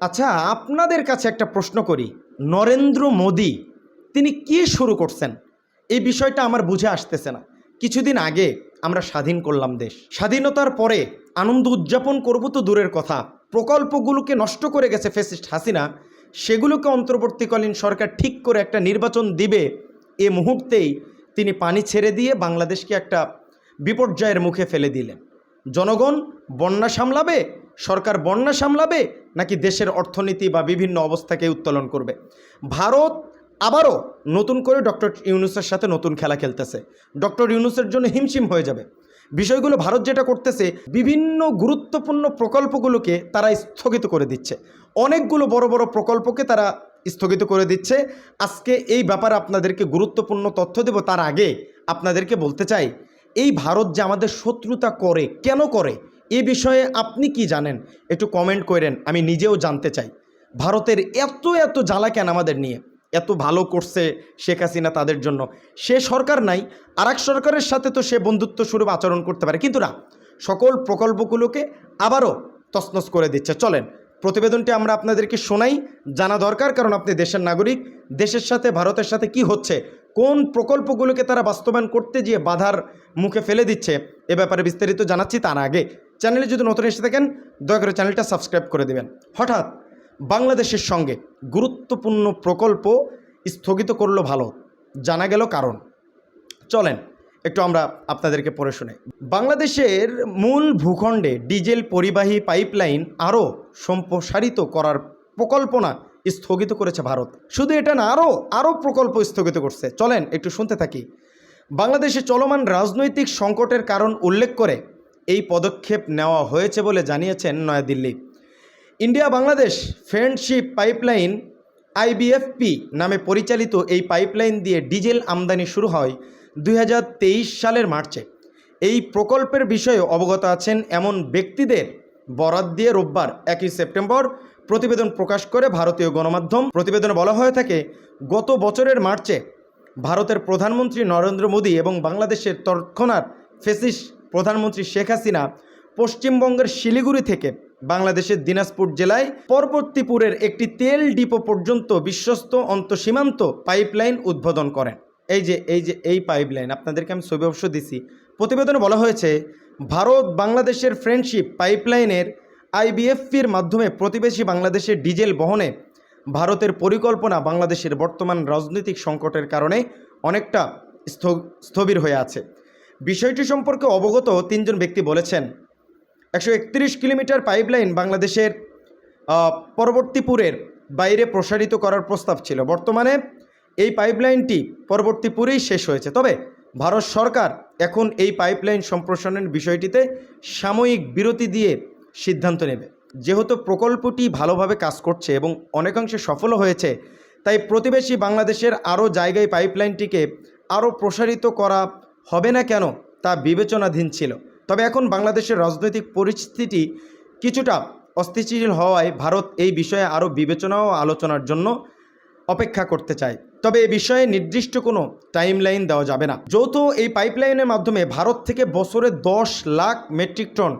আচ্ছা আপনাদের কাছে একটা প্রশ্ন করি। নরেন্দ্র মোদি, তিনি কি শুরু করছেন? এই বিষয়টা আমার বুঝে আসতেছে না। কিছুদিন আগে আমরা স্বাধীন করলাম দেশ। স্বাধীনতার পরে আনন্দ উদযাপন করব তো দূরের কথা। প্রকল্পগুলোকে নষ্ট করে গেছে ফেসিস্ট হাসিনা। সেগুলোকে অন্তর্বর্তীকালীন সরকার ঠিক করে একটা নির্বাচন দিবে এ মুহূর্তেই তিনি পানি ছেড়ে দিয়ে বাংলাদেশকে একটা বিপর্যয়ের মুখে ফেলে দিলেন। জনগণ বন্যা সামলাবে? সরকার বন্যা সামলাবে? নাকি দেশের অর্থনীতি বা বিভিন্ন অবস্থাকে উত্তোলন করবে? ভারত আবারও নতুন করে ডক্টর ইউনুসের সাথে নতুন খেলা খেলতেছে। ডক্টর ইউনুসের জন্য হিমশিম হয়ে যাবে। বিষয়গুলো ভারত যেটা করতেছে, বিভিন্ন গুরুত্বপূর্ণ প্রকল্পগুলোকে তারা স্থগিত করে দিচ্ছে। অনেকগুলো বড় বড় প্রকল্পকে তারা স্থগিত করে দিচ্ছে। আজকে এই ব্যাপারে আপনাদেরকে গুরুত্বপূর্ণ তথ্য দেব। তার আগে আপনাদেরকে বলতে চাই এই ভারত যে আমাদের শত্রুতা করে, কেন করে? এ বিষয়ে আপনি কি জানেন? একটু কমেন্ট করেন, আমি নিজেও জানতে চাই। ভারতের এত এত জ্বালা কেন আমাদের নিয়ে? এত ভালো করছে শেখ হাসিনা তাদের জন্য। সে সরকার নাই আর সরকারের সাথে তো সে বন্ধুত্ব স্বরূপ আচরণ করতে পারে। কিন্তু না, সকল প্রকল্পগুলোকে আবারও তছনছ করে দিচ্ছে। চলেন, প্রতিবেদনটি আমরা আপনাদেরকে শোনাই। জানা দরকার, কারণ আপনি দেশের নাগরিক। দেশের সাথে, ভারতের সাথে কি হচ্ছে? কোন প্রকল্পগুলোকে তারা বাস্তবায়ন করতে গিয়ে বাধার মুখে ফেলে দিচ্ছে, এ ব্যাপারে বিস্তারিত জানাচ্ছি তার আগে। চ্যানেলে যদি নতুন এসে থাকেন, দয়া করে চ্যানেলটা সাবস্ক্রাইব করে দেবেন। হঠাৎ বাংলাদেশের সঙ্গে গুরুত্বপূর্ণ প্রকল্প স্থগিত করল ভালো, জানা গেল কারণ। চলেন, একটু আমরা আপনাদেরকে পড়ে শুনে। বাংলাদেশের মূল ভূখণ্ডে ডিজেল পরিবাহী পাইপলাইন আরও সম্প্রসারিত করার প্রকল্পনা স্থগিত করেছে ভারত। শুধু এটা না আরও আরও প্রকল্প স্থগিত করছে। চলেন, একটু শুনতে থাকি। বাংলাদেশে চলমান রাজনৈতিক সংকটের কারণ উল্লেখ করে এই পদক্ষেপ নেওয়া হয়েছে বলে জানিয়েছেন Nayadilli. India Bangladesh friendship pipeline IBFP নামে পরিচালিত এই পাইপলাইন দিয়ে ডিজেল আমদানি শুরু হয় দুই হাজার তেইশ সালের মার্চে। এই প্রকল্পের বিষয়ে অবগত আছেন এমন ব্যক্তিদের বরাত দিয়ে রোববার, একই সেপ্টেম্বর প্রতিবেদন প্রকাশ করে ভারতীয় গণমাধ্যম। প্রতিবেদনে বলা হয়ে থাকে, গত বছরের মার্চে ভারতের প্রধানমন্ত্রী নরেন্দ্র মোদী এবং বাংলাদেশের তৎক্ষণাৎ ফেসিস প্রধানমন্ত্রী শেখ হাসিনা পশ্চিমবঙ্গের শিলিগুড়ি থেকে বাংলাদেশের দিনাজপুর জেলায় পরবর্তীপুরের একটি তেল ডিপো পর্যন্ত বিশ্বস্ত অন্তঃসীমান্ত পাইপলাইন উদ্বোধন করেন। এই যে এই যে, এই পাইপলাইন, আপনাদেরকে আমি ছবি অবশ্য দিছি। প্রতিবেদনে বলা হয়েছে ভারত বাংলাদেশের ফ্রেন্ডশিপ পাইপলাইনের আইবিএফপির মাধ্যমে প্রতিবেশী বাংলাদেশের ডিজেল বহনে ভারতের পরিকল্পনা বাংলাদেশের বর্তমান রাজনৈতিক সংকটের কারণে অনেকটা স্থ- স্থবির হয়ে আছে। বিষয়টি সম্পর্কে অবগত তিনজন ব্যক্তি বলেছেন, একশো একত্রিশ কিলোমিটার পাইপলাইন বাংলাদেশের পরবর্তীপুরের বাইরে প্রসারিত করার প্রস্তাব ছিল। বর্তমানে এই পাইপলাইনটি পরবর্তীপুরেই শেষ হয়েছে। তবে ভারত সরকার এখন এই পাইপলাইন সম্প্রসারণের বিষয়টিতে সাময়িক বিরতি দিয়ে সিদ্ধান্ত নেবে। যেহেতু প্রকল্পটি ভালোভাবে কাজ করছে এবং অনেকাংশে সফল হয়েছে, তাই প্রতিবেশী বাংলাদেশের আরও জায়গায় পাইপলাইনটিকে আরও প্রসারিত করা হবে না কেন তা বিবেচনাধীন ছিল। তবে এখন বাংলাদেশের রাজনৈতিক পরিস্থিতি কিছুটা অস্থিতিশীল হওয়ায় ভারত এই বিষয়ে আরও বিবেচনা ও আলোচনার জন্য অপেক্ষা করতে চায়। তবে এ বিষয়ে নির্দিষ্ট কোনো টাইমলাইন দেওয়া যাবে না। যৌথ এই পাইপলাইনের মাধ্যমে ভারত থেকে বছরে দশ lakh metric ton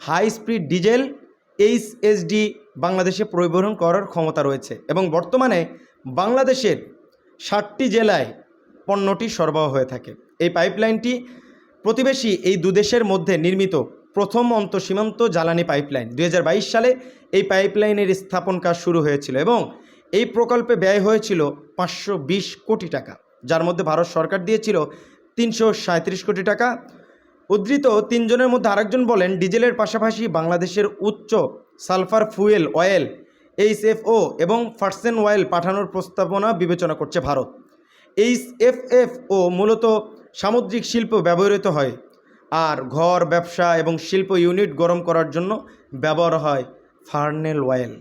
high speed diesel HSD বাংলাদেশে পরিবহন করার ক্ষমতা রয়েছে এবং বর্তমানে বাংলাদেশের ষাটটি জেলায় পণ্যটি সরবরাহ হয়ে থাকে। এই পাইপলাইনটি প্রতিবেশী এই দুদেশের মধ্যে নির্মিত প্রথম অন্তঃসীমান্ত জ্বালানি পাইপলাইন। দু হাজার বাইশ সালে এই পাইপলাইনের স্থাপন কাজ শুরু হয়েছিল এবং এই প্রকল্পে ব্যয় হয়েছিল পাঁচশো বিশ কোটি টাকা, যার মধ্যে ভারত সরকার দিয়েছিল তিনশো কোটি টাকা উদ্ধৃত তিনজনের মধ্যে আরেকজন বলেন, ডিজেলের পাশাপাশি বাংলাদেশের উচ্চ সালফার ফুয়েল অয়েল, এইচএফও এবং ফার্সেন অয়েল পাঠানোর প্রস্তাবনা বিবেচনা করছে ভারত। এইচএফএফও মূলত সামুদ্রিক শিল্প ব্যবহৃত হয় আর ঘর, ব্যবসা এবং শিল্প ইউনিট গরম করার জন্য ব্যবহার হয় ফার্নেল অয়েল।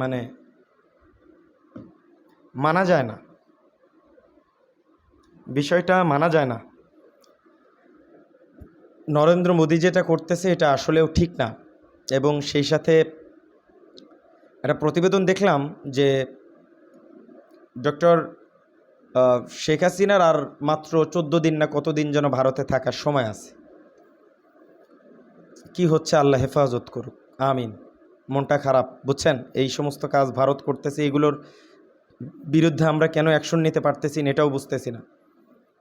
মানে মানা যায় না। বিষয়টা মানা যায় না। নরেন্দ্র মোদী যেটা করতেছে, এটা আসলেও ঠিক না। এবং সেই সাথে একটা প্রতিবেদন দেখলাম যে ডক্টর শেখ হাসিনার আর মাত্র চোদ্দ দিন না কত দিন যেন ভারতে থাকার সময় আছে। কি হচ্ছে আল্লাহ হেফাজত করুক। আমিন। মনটা খারাপ, বুঝছেন? এই সমস্ত কাজ ভারত করতেছে, এগুলোর বিরুদ্ধে আমরা কেন অ্যাকশন নিতে পারতেছি না, এটাও বুঝতেছি না।